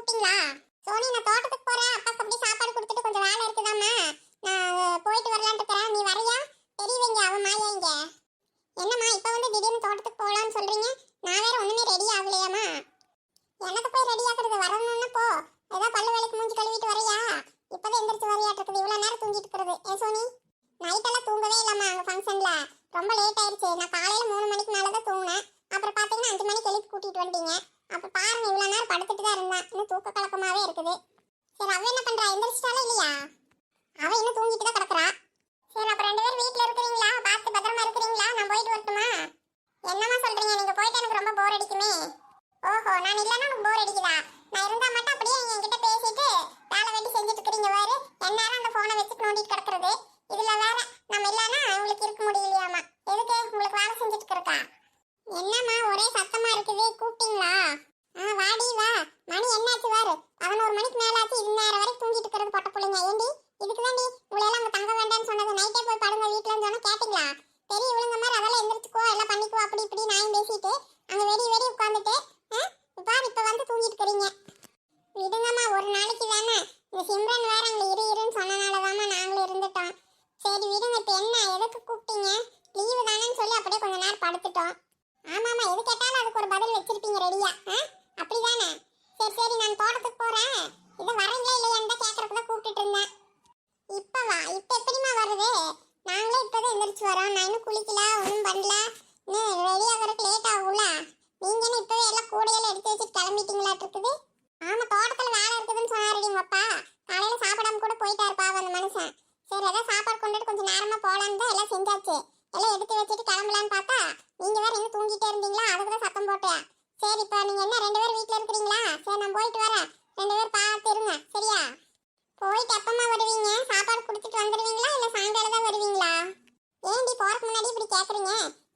கூப்பிட்டீங்களா சோனி நான் தோட்டத்துக்கு போறேன். அப்பாக்கு அப்படியே சாப்பாடு கொடுத்துட்டு கொஞ்சம் வேலை இருக்குதாம்மா. நான் போயிட்டு வரலான்ட்டு இருக்கிறேன் நீ வரையா? பெரியவங்க அவன் மாயா இங்க. என்னம்மா இப்போ வந்து திடீர்னு தோட்டத்துக்கு போகலான்னு சொல்றீங்க. நான் வேற ஒண்ணுமே ரெடி ஆகலையாம்மா. எனக்கு போய் ரெடி ஆகுறது வரணும்னு போ. ஏதோ பல்லு வேலைக்கு மூஞ்சி கழுவிட்டு வரையா? இப்போதான் எந்திரிச்சு வரையாட்டு இருக்குது இவ்வளவு நேரம் தூங்கிட்டு இருக்கிறது. ஏ சோனி? நைட்டெல்லாம் தூங்கவே இல்லைம்மா அங்கே ஃபங்க்ஷனில் ரொம்ப லேட் ஆயிடுச்சு. நான் காலையில் மூணு மணிக்கு மேலே தான் தூங்கினேன். அப்புறம் பார்த்தீங்கன்னா அஞ்சு மணிக்கு எழுப்பி கூட்டிகிட்டு வந்துட்டீங்க அப்போ பாருங்க இவ்வளோ நேரம் படுத்துட்டு தான் இருந்தேன் இன்னும் தூக்க கலக்கமாவே இருக்குது. சரி அவ என்ன பண்ணுறா எந்திரிச்சிட்டாலும் இல்லையா? அவ இன்னும் தூங்கிட்டு தான் கிடக்குறா. சரி அப்போ ரெண்டு பேரும் வீட்டில் இருக்கிறீங்களா? பார்த்து பத்திரமா இருக்கிறீங்களா? நான் போயிட்டு வரட்டுமா? என்னம்மா சொல்கிறீங்க நீங்கள் போயிட்டு எனக்கு ரொம்ப போர் அடிக்குமே. ஓஹோ நான் இல்லைன்னா எனக்கு போர் அடிக்குதா? நான் இருந்தால் மட்டும் அப்படியே என்கிட்ட பேசிட்டு வேலை வெட்டி செஞ்சுட்டு இருக்கிறீங்க பாரு எந்நேரம் அந்த போனை வச்சுட்டு நோண்டிட்டு கிடக்குறது இதுல வேற நம்ம இல்லைன்னா உங்களுக்கு இருக்க முடியலையாமா எதுக்கு உங்களுக்கு வேலை செஞ்சுட்டு இருக்கா என்னம்மா ஒரே சத்தமா இருக்குது கூப்பிட்டீங்களா ஆ வாடி வா மணி என்னாச்சு வாரு பதினோரு மணிக்கு மேல ஆச்சு இது நேரம் வரைக்கும் தூங்கிட்டு இருக்கிறது பொட்ட பிள்ளைங்க ஏண்டி இதுக்கு தாண்டி உங்களை எல்லாம் அங்க தங்க வேண்டாம்னு சொன்னது நைட்டே போய் படுங்க வீட்டுலன்னு சொன்னா கேட்டீங்களா சரி இவளுங்க மாதிரி அதெல்லாம் எந்திரிச்சுக்கோ எல்லாம் பண்ணிக்கோ அப்படி இப்படி நான் பேசிட்டு அங்க வெடி வெடி உட்காந்துட்டு பாரு இப்ப வந்து தூங்கிட்டு இருக்கிறீங்க விடுங்கம்மா ஒரு நாளைக்கு தானே. இந்த சிம்ரன் வேற அங்க இரு இருன்னு சொன்னனாலதாம்மா நாங்களும் இருந்துட்டோம். சரி விடுங்க இப்ப என்ன எதுக்கு கூப்பிட்டீங்க? லீவு தானேன்னு சொல்லி அப்படியே கொஞ்ச நேரம் படுத்துட்டோம். ஆமாம்மா எது கேட்டாலும் அதுக்கு ஒரு பதில் வச்சிருப்பீங்க ரெடியா அப்படிதானே? சரி சரி நான் தோட்டத்துக்கு போறேன். இது வரீங்களா இல்லையான்னு தான் கேட்கறதுக்கு தான் கூப்பிட்டுட்டு இருந்தேன். இப்பவா இப்போ எப்படிமா வருது? நாங்களே இப்போதான் எந்திரிச்சு வரோம். நான் இன்னும் குளிக்கல ஒன்றும் பண்ணல. இன்னும் ரெடி ஆகிறதுக்கு லேட் ஆகும்ல. நீங்க என்ன இப்பவே எல்லாம் கூடையெல்லாம் எடுத்து வச்சுட்டு கிளம்பிட்டீங்களா இருக்குது ஆமா தோட்டத்துல வேலை இருக்குதுன்னு சொன்னாரு அப்பா காலையில சாப்பிடாம கூட போயிட்டாரு பாவம் அந்த மனுஷன். சரி ஏதாவது சாப்பாடு கொண்டுட்டு கொஞ்சம் நேரமா போலான்னு தான் எல்லாம் செஞ்சாச்சு. எல்லாம் எடுத்து வச்சுட்டு கிளம்பலான்னு பார்த்தா நீங்க வேற இன்னும் தூங்கிட்டே இருந்தீங்களா? அதுக்கு தான் சத்தம் போட்டேன். சரி இப்போ நீங்க என்ன ரெண்டு பேரும் வீட்ல இருக்கிறீங்களா? சரி நான் போயிட்டு வரேன். ரெண்டு பேரும் பார்த்து இருங்க. சரியா? போயிட்டு எப்பமா வருவீங்க? சாப்பாடு கொடுத்துட்டு வந்துடுவீங்களா இல்ல சாயங்காலம் தான் வருவீங்களா? ஏன்டி போறதுக்கு முன்னாடி இப்படி கேக்குறீங்க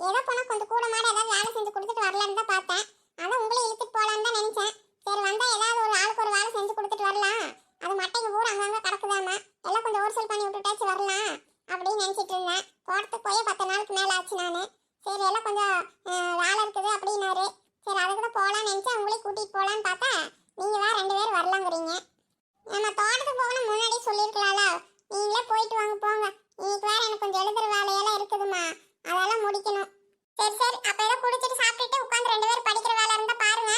ஏதோ போனா கொஞ்சம் கூட மாட ஏதாவது வேலை செஞ்சு கொடுத்துட்டு வரலான்னு தான் பார்த்தேன் அதான் உங்களை இழுத்துட்டு போலான்னு தான் நினைச்சேன் சரி வந்தா ஏதாவது ஒரு ஆளுக்கு ஒரு வேலை செஞ்சு கொடுத்துட்டு வரலாம் அது மட்டைங்க பூரா அங்கங்க கிடக்குதாமா எல்லாம் கொஞ்சம் ஓர்சல் பண்ணி விட்டுட்டாச்சு வரலாம் அப்படின்னு நினைச்சிட்டு இருந்தேன் தோட்டத்துக்கு போய் பத்து நாளுக்கு மேல ஆச்சு நானு சரி எல்லாம் கொஞ்சம் அஹ், வேலை சொன்னாரு சரி அதுக்கு தான் போலான்னு நினைச்சேன் உங்களையும் கூட்டிகிட்டு போகலான்னு பார்த்தா நீங்கள் தான் ரெண்டு பேரும் வரலாங்கிறீங்க. நம்ம தோட்டத்துக்கு போகணும் முன்னாடி சொல்லியிருக்கலாம்ல. நீங்களே போயிட்டு வாங்க போங்க. இன்னைக்கு வேறு எனக்கு கொஞ்சம் எழுதுற வேலையெல்லாம் இருக்குதுமா அதெல்லாம் முடிக்கணும். சரி சரி அப்போ ஏதோ குடிச்சிட்டு சாப்பிட்டுட்டு உட்காந்து ரெண்டு பேரும் படிக்கிற வேலை இருந்தால் பாருங்க.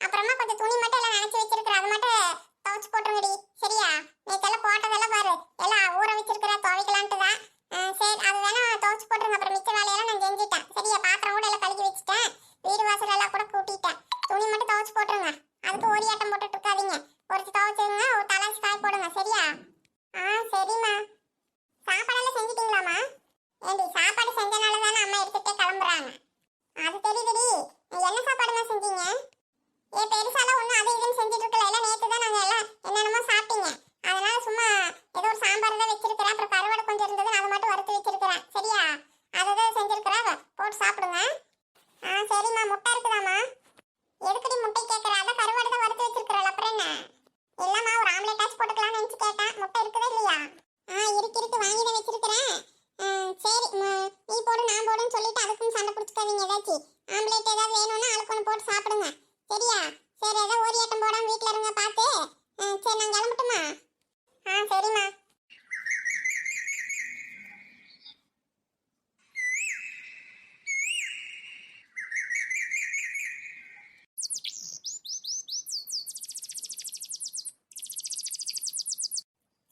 அப்புறமா கொஞ்சம் துணி மட்டும் எல்லாம் நினச்சி வச்சிருக்கிற அது மட்டும் துவைச்சு போட்டுருங்கடி. சரியா? நேத்தெல்லாம் போட்டதெல்லாம் பாரு. எல்லாம் ஊற வச்சிருக்கிற துவைக்கலான்ட்டு தான் அஹ் சரி அது வேணா துவைச்சு போட்டுருங்க அப்புறம் மிச்ச வேலையெல்லாம் நான் செஞ்சுட்டேன் சரியா பாத்திரம் கூட எல்லாம் கழுவி வச்சுட்டேன் வீடு வாசல் எல்லாம் கூட கூட்டிட்டேன் துணி மட்டும் துவைச்சு போட்டுருங்க அதுக்கு ஓடியாட்டம் போட்டுட்டு இருக்காதீங்க ஒருத்தி துவைச்சுங்க ஒரு தலாச்சு காய் போடுங்க சரியா ஆ சரிம்மா சாப்பாடெல்லாம் செஞ்சிட்டீங்களாம்மா ஏண்டி சாப்பாடு செஞ்சனால தானே அம்மா எடுத்துட்டே கிளம்புறாங்க அது தெரியுதுடி என்ன சாப்பாடுமா செஞ்சீங்க ஏ பெருசாலாம் ஒன்றும் அது இதுன்னு செஞ்சுட்டு இருக்கல எல்லாம் நேற்று தான் நாங்கள் எல்லாம் என்னென்னமோ சாப்பிட்டீங்க அதனால சும்மா ஏதோ ஒரு சாம்பார் தான் வச்சிருக்கிறேன் அப்புறம் கருவாடு கொஞ்சம் இருந்தது அதை மட்டும் வறுத்து வச்சிருக்கிறேன் சரியா அதை தான் செஞ்சிருக்கிறேன் போட்டு சாப்பிடுங்க ஆ சரிம்மா முட்டை இருக்குதாம்மா எதுக்குடி முட்டை கேட்குற அதான் கருவாடு தான் வறுத்து வச்சிருக்கிறேன் அப்புறம் என்ன இல்லம்மா ஒரு ஆம்லெட் ஆச்சு போட்டுக்கலாம்னு நினச்சி கேட்டேன் முட்டை இருக்குதா இல்லையா ஆ இருக்கு இருக்கு வாங்கி தான் வச்சிருக்கிறேன் ஆ, சரி ம- நீ போடு நான் போடுன்னு சொல்லிட்டு அதுக்கும் சண்டை பிடிச்சிக்காதீங்க ஏதாச்சும் ஆம்லெட் ஏதாவது வேணும்னா ஆளுக்கு ஒன்று போட்டு சாப்பிடுங்க. சரியா? சரி ஏதாவது ஓரியாட்டம் போடாம வீட்டில் இருங்க பார்த்து. சரி நான் கிளம்பட்டுமா? ஆ சரிம்மா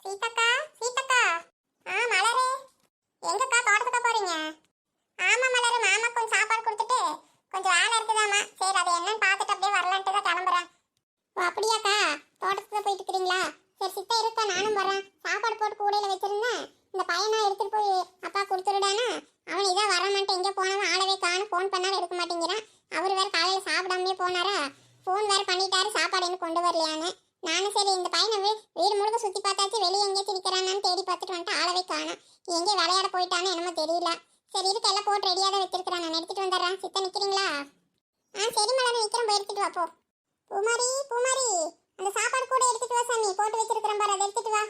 சீதக்கா சீதக்கா ஆ மலரு எங்கக்கா தோட்டத்துக்கா போறீங்க ஆமா மலரு மாமா கொஞ்சம் சாப்பாடு கொடுத்துட்டு கொஞ்சம் வேலை இருக்குதாம்மா சரி அதை என்னன்னு பார்த்துட்டு அப்படியே வரலான்ட்டு தான் கிளம்புறேன் ஓ அப்படியாக்கா தோட்டத்துக்கு தான் போயிட்டு இருக்கிறீங்களா சரி சித்தா இருக்கா நானும் வரேன் சாப்பாடு போட்டு கூடையில வச்சிருந்தேன் இந்த பையனை எடுத்துட்டு போய் அப்பா கொடுத்துருடானா அவன் இதான் வர மாட்டேன் எங்கே போனவன் ஆளவே காணும் ஃபோன் பண்ணாலும் எடுக்க மாட்டேங்கிறான் அவர் வேற காலையில் சாப்பிடாமலே போனாரா ஃபோன் வேற பண்ணிட்டாரு சாப்பாடு இன்னும் கொண்டு வரலையான்னு நானும் சரி இந்த பையனை வீ- வீடு முழுக்க சுற்றி பார்த்தாச்சு வெளியே எங்கேயாச்சும் நிற்கிறானான்னு தேடி பார்த்துட்டு வந்துட்டு ஆளவே காணும். எங்கே விளையாட போயிட்டான்னு என்னமோ தெரியல. சரி இருக்கு எல்லாம் போட்டு ரெடியாக தான் வச்சிருக்கிறேன். நான் எடுத்துகிட்டு வந்துடுறேன். சித்த நிற்கிறீங்களா ஆ சரி மேடம் நிற்கிறேன் போய் எடுத்துட்டு வா போ. பூமாரி பூமாரி அந்த சாப்பாடு கூட எடுத்துகிட்டு வா சாமி. போட்டு வச்சிருக்கிறேன் பாரு. அதை எடுத்துகிட்டு வா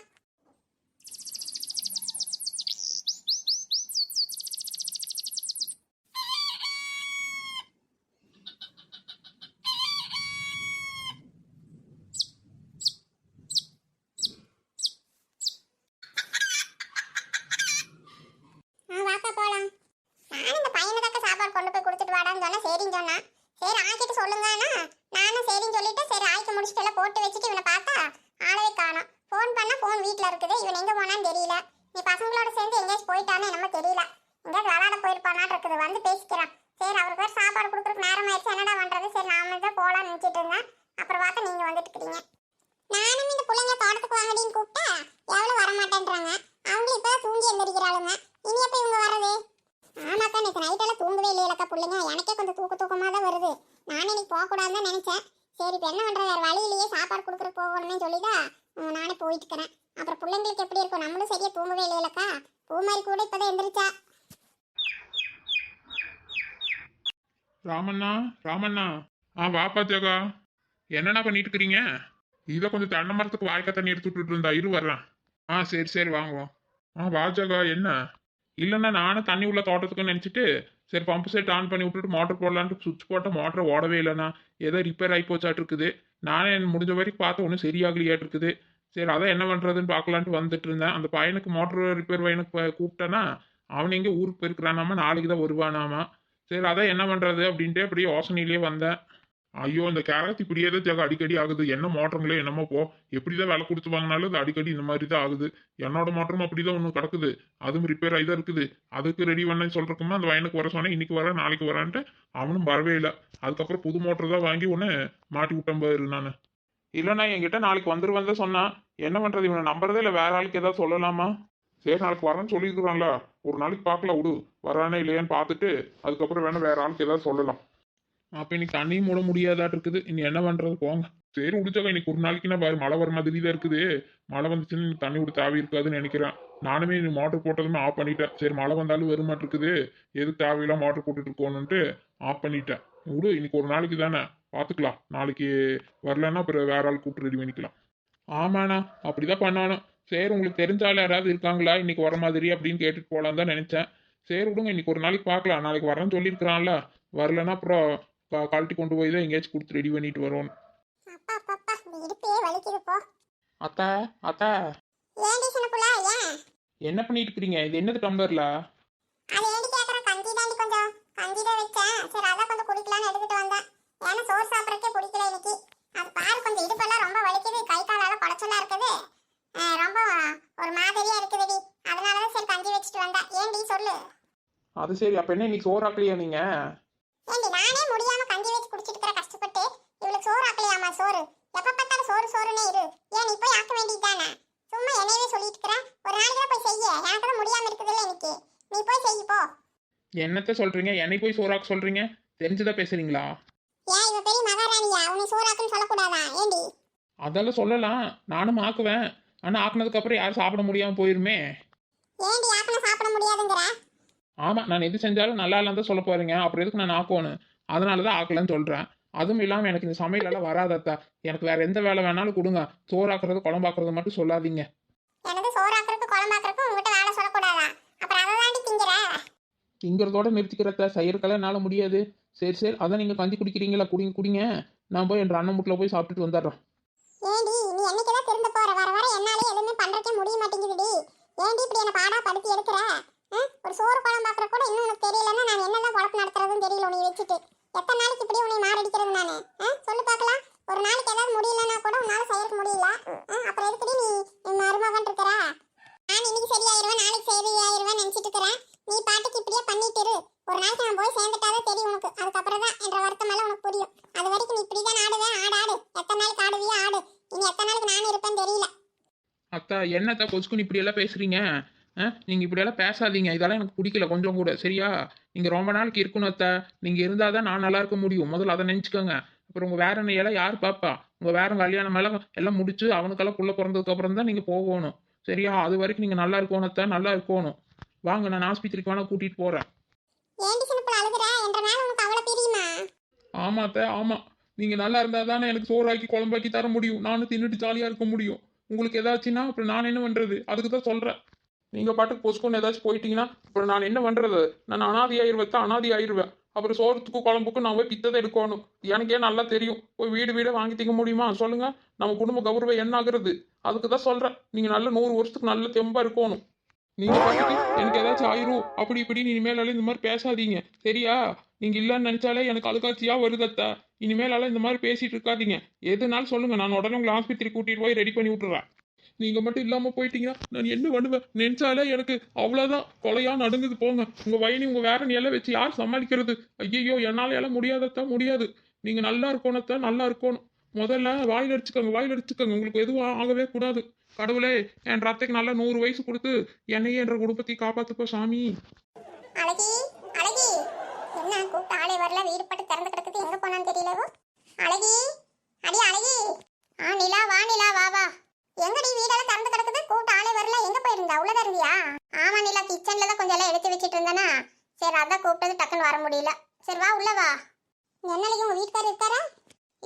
சரி ஆக்கிட்டு சொல்லுங்கன்னா நானும் சரின்னு சொல்லிட்டு சரி ஆய்க்க முடிச்சுட்டு எல்லாம் போட்டு வச்சுட்டு இவனை பார்த்தா ஆளவே காணோம் ஃபோன் பண்ணா ஃபோன் வீட்ல இருக்குது இவன் எங்க போனான்னு தெரியல நீ பசங்களோட சேர்ந்து எங்கேயாச்சும் போயிட்டானே நம்ம தெரியல. எங்கேயாவது விளாட போயிருப்பானாட்டு இருக்குது. வந்து பேசிக்கிறான். சரி அவருக்கு வேறு சாப்பாடு கொடுக்குறதுக்கு நேரம் ஆயிடுச்சு. என்னடா பண்றது? சரி நாம தான் போலாம்னு நினச்சிட்டு இருந்தேன். அப்புறம் பார்த்தா நீங்க வந்துட்டு இருக்கிறீங்க நானும் இந்த பிள்ளைங்க தோட்டத்துக்கு வாங்கடின்னு கூப்பிட்டா எவ்வளவு வரமாட்டேன்றாங்க. அவங்களும் இப்போ தூங்கி எந்திரிக்கிறாளுங்க இனி எப்போ இவங்க வர்றது? ஆமாக்கா நேற்று நைட்டெல்லாம் தூங்கவே இல்லையிலக்கா பிள்ளைங்க. எனக்கே கொஞ்சம் தூக்க தூக்கமாக தான் வருது. நானும் இன்னைக்கு போகக்கூடாதுன்னு தான் சரி இப்போ என்ன பண்ணுறது வேறு வழியிலேயே சாப்பாடு கொடுக்குறதுக்கு போகணுமே சொல்லிதான் உம், நானே போயிட்டு இருக்கிறேன் அப்புறம் பிள்ளைங்களுக்கு எப்படி இருக்கும்? நம்மளும் சரியாக தூங்கவே இல்லையிலக்கா. பூமாரி கூட இப்பதான் எந்திரிச்சா. ராமண்ணா ராமண்ணா. ஆ வாப்பா ஜகா என்னண்ணா பண்ணிட்டு இருக்கிறீங்க இதை கொஞ்சம் தென்னை மரத்துக்கு வாய்க்க தண்ணி எடுத்து விட்டுட்டு இருந்தா இரு வர்றேன். ஆ சரி சரி வாங்குவோம் ஆ வா ஜகா என்ன? இல்லைண்ணா நானும் தண்ணி உள்ள தோட்டத்துக்குன்னு நினச்சிட்டு சரி பம்பு செட் ஆன் பண்ணி விட்டுட்டு மோட்டர் போடலான்ட்டு சுவிட்ச் போட்ட மோட்டர் ஓடவே இல்லைண்ணா. ஏதோ ரிப்பேர் ஆகி போச்சாட்டு இருக்குது நானே முடிஞ்ச வரைக்கும் பார்த்து ஒன்றும் சரியாகலையாட்டு இருக்குது சரி அதான் என்ன பண்ணுறதுன்னு பார்க்கலான்ட்டு வந்துட்டு இருந்தேன். அந்த பையனுக்கு மோட்டர் ரிப்பேர் பையனுக்கு கூப்பிட்டேன்னா அவன் எங்கே ஊருக்கு போயிருக்கிறானாமா நாளைக்கு தான் வருவானாமா. சரி அதான் என்ன பண்ணுறது அப்படின்ட்டு அப்படியே யோசனையிலேயே வந்தேன். ஐயோ இந்த கேரட் இப்படியே தான் அடிக்கடி ஆகுது. என்ன மோட்டருங்களே என்னமோ போ எப்படி தான் விலை கொடுத்து வாங்கினாலும் அது அடிக்கடி இந்த மாதிரி தான் ஆகுது. என்னோட மோட்டரும் அப்படிதான் ஒன்று கிடக்குது. அதுவும் ரிப்பேர் ஆகி தான் இருக்குது. அதுக்கு ரெடி பண்ண சொல்கிறக்குமா அந்த வயனுக்கு வர சொன்னேன். இன்னைக்கு வரேன் நாளைக்கு வரான்ட்டு அவனும் வரவே இல்லை. அதுக்கப்புறம் புது மோட்டர் தான் வாங்கி ஒன்று மாட்டி விட்டேன் பாரு நான். இல்லைண்ணா என்கிட்ட நாளைக்கு வந்துருவேன் தான் சொன்னான். என்ன பண்ணுறது இவனை நம்புறதே இல்லை. வேற ஆளுக்கு ஏதாவது சொல்லலாமா? சரி நாளைக்கு வரேன்னு சொல்லியிருக்கிறான்ல. ஒரு நாளைக்கு பார்க்கலாம் விடு. வரானே இல்லையான்னு பார்த்துட்டு அதுக்கப்புறம் வேணா வேற ஆளுக்கு ஏதாவது சொல்லலாம். அப்போ இன்னைக்கு தண்ணியும் மூட முடியாதாட்டு இருக்குது. இனி என்ன பண்ணுறது போங்க. சரி முடிச்சாக்க இன்னைக்கு ஒரு நாளைக்குன்னா பாரு மழை வர மாதிரி தான் இருக்குது. மழை வந்துச்சுன்னு தண்ணி விட தேவை இருக்காதுன்னு நினைக்கிறேன். நானுமே மோட்டர் போட்டதுமே ஆஃப் பண்ணிட்டேன். சரி மழை வந்தாலும் வருமாட்டிருக்குது எது தேவையில்லாம் மோட்டர் போட்டுட்டு இருக்கோன்னுட்டு ஆஃப் பண்ணிட்டேன். விடு இன்னைக்கு ஒரு நாளைக்கு தானே? பார்த்துக்கலாம் நாளைக்கு வரலன்னா அப்புறம் வேற ஆள் கூப்பிட்டு ரெடி பண்ணிக்கலாம். ஆமாண்ணா அப்படிதான் பண்ணணும். சரி உங்களுக்கு தெரிஞ்ச ஆள் யாராவது இருக்காங்களா? இன்னைக்கு வர மாதிரி அப்படின்னு கேட்டுட்டு போகலான்னு தான் நினைச்சேன். சரி விடுங்க இன்னைக்கு ஒரு நாளைக்கு பார்க்கலாம் நாளைக்கு வரேன்னு சொல்லியிருக்கிறான்ல. வரலன்னா அப்புறம் கழட்டி கொண்டு போய் தான் எங்கேயாச்சும் கொடுத்து ரெடி பண்ணிட்டு வரோம் அத்தா அத்தா. என்ன பண்ணிட்டு இருக்கிறீங்க இது என்னது டம்ளர்ல அது ஏண்டி கேக்குறேன் கஞ்சி தாண்டி கொஞ்சம் கஞ்சி தான் வச்சேன் சரி குடிக்கலாம்னு எடுத்துட்டு வந்தேன். ஏன்னா சோறு சாப்பிட்றக்கே பிடிக்கல இன்னைக்கு. அது பாரு கொஞ்சம் இடுப்பெல்லாம் ரொம்ப வலிக்குது. கை காலெல்லாம் குடைச்சலா இருக்குது. ரொம்ப ஒரு மாதிரியா இருக்குதுடி. அதனால தான் சரி கஞ்சி வச்சுட்டு வந்தேன். ஏண்டி சொல்லு? அது சரி. அப்ப என்ன இன்னைக்கு சோறாக்கலையா நீங்க? ஏண்டி நானே முடியாம கஞ்சி வச்சு குடிச்சிட்டு இருக்கிற கஷ்டப்பட்டு இவளுக்கு சோறு ஆக்கலையாமா சோறு? எப்ப பார்த்தாலும் சோறு சோறுனே இரு. ஏன் நீ போய் ஆக்க வேண்டியது தானே? சும்மா என்னையவே சொல்லிட்டு இருக்கிற. ஒரு நாளைக்கு தான் போய் செய்ய. எனக்கு தான் முடியாம இருக்குதுல்ல இன்னைக்கு. நீ போய் செய் போ. என்னத்த சொல்றீங்க? என்னை போய் சோறாக்க சொல்றீங்க? தெரிஞ்சுதான் பேசுறீங்களா? ஏன் இவ பெரிய மகாராணியா? உன்னை சோறாக்குன்னு சொல்லக்கூடாதா? ஏண்டி? அதெல்லாம் சொல்லலாம். நானும் ஆக்குவேன். ஆனா ஆக்குனதுக்கு அப்புறம் யாரும் சாப்பிட முடியாம போயிருமே. ஏண்டி ஆக்கன சாப்பிட முடியாதுங்கிற? ஆமா நான் எது செஞ்சாலும் நல்லா இல்லைன்னு தான் சொல்ல போறீங்க. அப்புறம் எதுக்கு நான் ஆக்கணும்? அதனால தான் ஆக்கலன்னு சொல்றேன். அதுவும் இல்லாம எனக்கு இந்த சமையலெல்லாம் வராதத்தா எனக்கு வேற எந்த வேலை வேணாலும் கொடுங்க. சோறாக்குறது குழம்பாக்குறது மட்டும் சொல்லாதீங்க. எனது சோறாக்குறதுக்கு குழம்பாக்குறதுக்கு உங்ககிட்ட வேலை சொல்லக்கூடாதா? அப்புறம் அதை தாண்டி திங்கிற? திங்கிறதோட நிறுத்திக்கிறத செய்யறதுக்கெல்லாம் என்னால் முடியாது. சரி சரி. அதான் நீங்கள் கஞ்சி குடிக்கிறீங்களா? குடிங்க குடிங்க. நான் போய் என் அண்ணன் வீட்டில் போய் சாப்பிட்டுட்டு வந்துடுறேன். ஏண்டி நீ என்னைக்குதான் திருந்த போற? வர வர என்னாலே எதுவுமே பண்றதுக்கே முடிய மாட்டேங்குதுடி. ஏண்டி இப்படி என்ன பாடா படுத்தி எடுக்கிற? ஆ? ஒரு சோறு குழம்பு பாக்குற கூட இன்னும் உனக்கு தெரியலன்னா நான் என்னதான் குழப்பம் நடத்துறதுன்னு தெரியல உன்னை வச்சுட்டு. எத்தனை நாளைக்கு இப்படி உன்னை மாரடிக்கிறது நான்? ஆ? சொல்லு பார்க்கலாம் ஒரு நாளைக்கு ஏதாவது முடியலன்னா கூட உன்னால செய்யறதுக்கு முடியல. ஆ? அப்புறம் எதுக்குடி நீ என் மருமகன் இருக்கிற? நான் இன்னைக்கு சரியாயிருவேன் நாளைக்கு சரியாயிருவேன் நினைச்சிட்டு இருக்கிறேன். நீ பாட்டுக்கு இப்படியே பண்ணிட்டு இரு. ஒரு நாளைக்கு நான் போய் சேர்ந்துட்டாதான் தெரியும் உனக்கு. அதுக்கப்புறம் தான் என்ற வருத்தம் எல்லாம் உனக்கு புரியும். அது வரைக்கும் நீ இப்படிதான் ஆடுவேன் ஆடு ஆடு. எத்தனை நாளைக்கு ஆடுவியோ ஆடு. இனி எத்தனை நாளைக்கு நானும் இருப்பேன்னு தெரியல. அத்தா என்னத்தா கொச்சுக்குன்னு இப்படியெல்லாம் பேசுறீங்க? ஆ? நீங்கள் இப்படியெல்லாம் பேசாதீங்க. இதெல்லாம் எனக்கு பிடிக்கல கொஞ்சம் கூட. சரியா? நீங்கள் ரொம்ப நாளைக்கு இருக்கணும் அத்தா. நீங்கள் இருந்தால் தான் நான் நல்லா இருக்க முடியும். முதல்ல அதை நினச்சிக்கோங்க. அப்புறம் உங்கள் வேற எல்லாம் யார் பாப்பா? உங்கள் வேற கல்யாணம் எல்லாம் எல்லாம் முடிச்சு அவனுக்கெல்லாம் புள்ள பிறந்ததுக்கு அப்புறம் தான் நீங்கள் போகணும். சரியா? அது வரைக்கும் நீங்கள் நல்லா இருக்கணும் அத்தா. நல்லா இருக்கணும். வாங்க நான் ஆஸ்பத்திரிக்கு வேணா கூட்டிகிட்டு போகிறேன் ஏண்டி சின்னப்புல அழுகுற? என்ற மேல உனக்கு அவ்வளவு பிரியுமா? அத்தை ஆமா. நீங்க நல்லா இருந்தா தானே எனக்கு சோறாக்கி குழம்பாக்கி தர முடியும். நானும் தின்னுட்டு ஜாலியா இருக்க முடியும். உங்களுக்கு ஏதாச்சுன்னா அப்புறம் நான் என்ன பண்றது? அதுக்கு தான் சொல்றேன். நீங்க பாட்டுக்கு பொசுக்கொண்டு ஏதாச்சும் போயிட்டீங்கன்னா அப்புறம் நான் என்ன பண்றது? நான் அனாதி ஆயிருவேன் அனாதி ஆயிருவேன் அப்புறம் சோறத்துக்கு குழம்புக்கும் நான் போய் பித்ததை எடுக்கணும். எனக்கே நல்லா தெரியும். போய் வீடு வீடே வாங்கி திங்க முடியுமா? சொல்லுங்க. நம்ம குடும்ப கௌரவம் என்ன ஆகுறது அதுக்கு தான் சொல்றேன். நீங்க நல்ல நூறு வருஷத்துக்கு நல்ல தெம்பா இருக்கணும். நீங்க பாட்டுக்கு எனக்கு ஏதாச்சும் ஆயிரும். அப்படி இப்படி இனிமேலால இந்த மாதிரி பேசாதீங்க. சரியா? நீங்க இல்லைன்னு நினைச்சாலே எனக்கு அழுகாச்சியா வருதத்தா இனிமேலால இந்த மாதிரி பேசிட்டு இருக்காதீங்க. எதுனாலும் சொல்லுங்க. நான் உடனே உங்களை ஆஸ்பத்திரி கூட்டிட்டு போய் ரெடி பண்ணி விட்டுறேன் நீங்க மட்டும் இல்லாம போயிட்டீங்கன்னா நான் என்ன பண்ணுவேன்? நினைச்சாலே எனக்கு அவ்வளவுதான் கொலையா நடுங்குது. போங்க. உங்க வயனி உங்க வேற எல்லாம் வச்சு யார் சமாளிக்கிறது? ஐயோ என்னால எல்லாம் முடியாதத்தான் முடியாது. நீங்க நல்லா இருக்கணும்தான் நல்லா இருக்கணும். முதல்ல வாயில் அடிச்சுக்கோங்க வாயில் அடிச்சுக்கோங்க. உங்களுக்கு எதுவும் ஆகவே கூடாது. கடவுளே என் ரத்தைக்கு நல்லா நூறு வயசு கொடுத்து என்னையே என்ற குடும்பத்தை காப்பாத்துப்போ சாமி. அழகி அழகி. என்ன கூப்பிட்டு ஆளே வரல வீடு பட்டு திறந்து கிடக்குது. எங்க போனான்னு தெரியலவோ அழகி அடி அழகி. ஆ நிலா வா நிலா வா வா. எங்கடி வீடெல்லாம் திறந்து கிடக்குது? கூப்பிட்டு ஆளே வரல எங்க போயிருந்தா? உள்ளதா இருந்தியா? ஆமா நிலா கிச்சன்ல தான் கொஞ்சம் எல்லாம் எடுத்து வச்சிட்டு இருந்தேனா. சரி அதான் கூப்பிட்டது டக்குன்னு வர முடியல. சரி வா உள்ள வா. என்னலைக்கு உங்க வீட்டுக்காரர் இருக்காரா?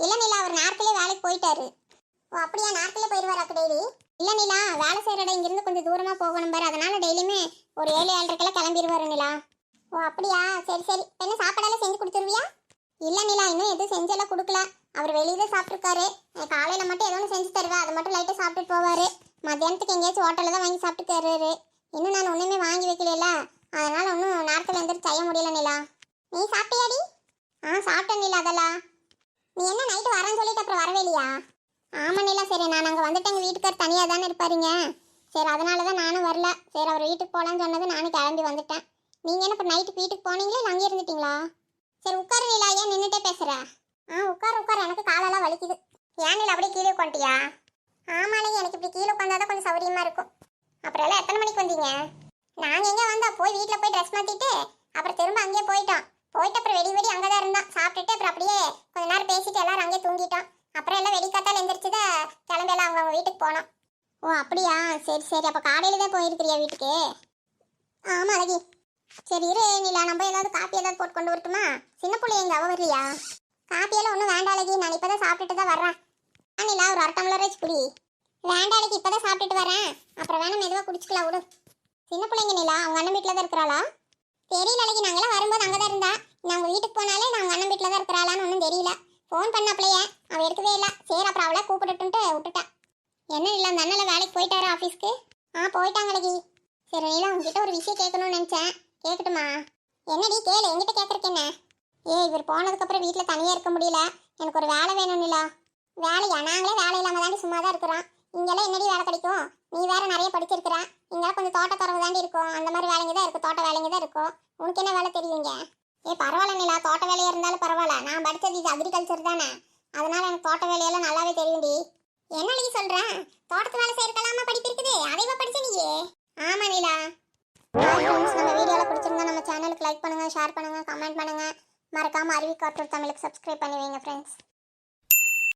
இல்ல நிலா அவர் நார்த்திலே வேலைக்கு போயிட்டாரு. ஓ அப்படியா நேரத்திலே போயிடுவாரா டெய்லி இல்ல நிலா வேலை செய்யற இடம் இங்கிருந்து கொஞ்சம் தூரமா போகணும் பாரு. அதனால டெய்லியுமே ஒரு ஏழு ஏழரைக்கெல்லாம் கிளம்பிடுவாரு நிலா. ஓ அப்படியா சரி சரி. என்ன சாப்பாடெல்லாம் செஞ்சு கொடுத்துருவியா? இல்லை நிலா இன்னும் எதுவும் செஞ்செல்லாம் கொடுக்கல. அவர் வெளியே சாப்பிட்ருக்காரு காலையில் மட்டும் ஏதோ ஒன்று செஞ்சு தருவேன் அதை மட்டும் லைட்டாக சாப்பிட்டுட்டு போவார். மத்தியானத்துக்கு எங்கேயாச்சும் ஹோட்டலில் தான் வாங்கி சாப்பிட்டுக்காரு இன்னும் நான் ஒன்றுமே வாங்கி வைக்கலையில. அதனால் ஒன்றும் நேரத்தில் எந்திரிச்சு செய்ய முடியல நிலா. நீ சாப்பிட்டியாடி? ஆ சாப்பிட்டேன் நிலா அதெல்லாம். நீ என்ன நைட்டு வரேன்னு சொல்லிட்டு அப்புறம் வரவே இல்லையா? ஆமா நிலா சரி நான் அங்கே வந்துட்டு எங்கள் வீட்டுக்கார் தனியாக தானே இருப்பாருங்க. சரி அதனால தான் நானும் வரல. சரி அவர் வீட்டுக்கு போகலான்னு சொன்னது நானும் கிளம்பி வந்துட்டேன். நீங்கள் என்ன இப்போ நைட்டு வீட்டுக்கு போனீங்களா? இல்லை அங்கே இருந்துட்டீங்களா? சரி உட்காரு நிலா. ஏன் நின்றுட்டே பேசுகிற ஆ உட்கார உட்கார். எனக்கு காலெல்லாம் வலிக்குது. ஏன் நிலா அப்படியே கீழே உட்காந்துட்டியா? ஆமாலே எனக்கு இப்படி கீழே உட்காந்தாதான் கொஞ்சம் சௌரியமாக இருக்கும். அப்புறம் எல்லாம் எத்தனை மணிக்கு வந்தீங்க? நாங்கள் எங்கே வந்தால் போய் வீட்டில் போய் ட்ரெஸ் மாற்றிட்டு அப்புறம் திரும்ப அங்கேயே போயிட்டோம். போயிட்டு அப்புறம் வெடி வெடி அங்கே தான் இருந்தோம் சாப்பிட்டுட்டு அப்புறம் அப்படியே கொஞ்ச நேரம் பேசிட்டு எல்லாரும் அங்கேயே தூங்கிட்டோம். அப்புறம் எல்லாம் வெடிக்காத்தால் எழுந்திரிச்சுதா கிளம்பி எல்லாம் அவங்க வீட்டுக்கு போனோம். ஓ அப்படியா? சரி சரி. அப்போ காலையில் தான் போயிருக்கிறியா வீட்டுக்கு? ஆமா அழகி. சரி இரு நீலா. நம்ம ஏதாவது காப்பி ஏதாவது போட்டு கொண்டு வரட்டுமா? சின்ன பிள்ளை எங்கள் அவ வரலையா? காப்பியெல்லாம் ஒன்றும் வேண்டாம் அழகி. நான் இப்பதான் சாப்பிட்டுட்டு தான் வர்றேன். ஆ, நிலா. ஒரு அரை டம்ளர் வச்சு குடி. வேண்டாம் அழகி. இப்பதான் சாப்பிட்டுட்டு வரேன். அப்புறம் வேணாம் மெதுவாக குடிச்சிக்கலாம் விடு. சின்ன பிள்ளைங்க நிலா. அவங்க அண்ணன் வீட்டில் தான் இருக்கிறாளா? தெரியல அழகி. நாங்களாம் வரும்போது அங்கே தான் இருந்தா நாங்க வீட்டுக்கு போனாலே நான் அவங்க அண்ணன் வீட்டில் தான் இருக்கிறாளான்னு ஒன்றும் தெரியல ஃபோன் பண்ணப்பலையே அவள் எடுக்கவே இல்லை. சரி அப்புறம் அவளை கூப்பிட்டுட்டு விட்டுட்டேன் என்ன இல்லை அந்த அண்ணன் வேலைக்கு போயிட்டாரா ஆஃபீஸ்க்கு ஆ போயிட்டாங்களே சரி நீலா உங்ககிட்ட ஒரு விஷயம் கேட்கணும்னு நினச்சேன். கேட்கட்டுமா என்னடி கேளு என்கிட்ட கேட்குறக்கேண்ணே ஏ ஏய் இவர் போனதுக்கப்புறம் வீட்டில் தனியாக இருக்க முடியல. எனக்கு ஒரு வேலை வேணும் நிலா. வேலையா? நாங்களே வேலை இல்லாமல் தாண்டி சும்மா தான் இருக்கிறோம். இங்கெல்லாம் என்னடி வேலை கிடைக்கும்? நீ வேற நிறைய படிச்சிருக்கிற. இங்கெல்லாம் கொஞ்சம் தோட்டத்தரவு தாண்டி இருக்கும். அந்த மாதிரி வேலைங்க தான் இருக்கும் தோட்ட வேலைங்க தான் இருக்கும். உனக்கு என்ன வேலை தெரியுங்க? ஏ பரவாயில்ல நிலா தோட்ட வேலையாக இருந்தாலும் பரவாயில்ல. நான் படித்தது இது அக்ரிகல்ச்சர் தானே. அதனால எனக்கு தோட்ட வேலையெல்லாம் நல்லாவே தெரியும்டி. என்ன நீ சொல்கிறேன் தோட்டத்து வேலை செய்யறதுக்கெல்லாமா படிப்பு இருக்குது? அதைவா படிச்ச நீயே. ஆமா நிலா. நம்ம வீடியோவில் பிடிச்சிருந்தா நம்ம சேனலுக்கு லைக் பண்ணுங்கள் ஷேர் பண்ணுங்கள் கமெண்ட் பண்ணுங்க. மறக்காமல் அறிவிக்காற்று தமிழுக்கு சப்ஸ்கிரைப் பண்ணி வைங்க ஃப்ரெண்ட்ஸ்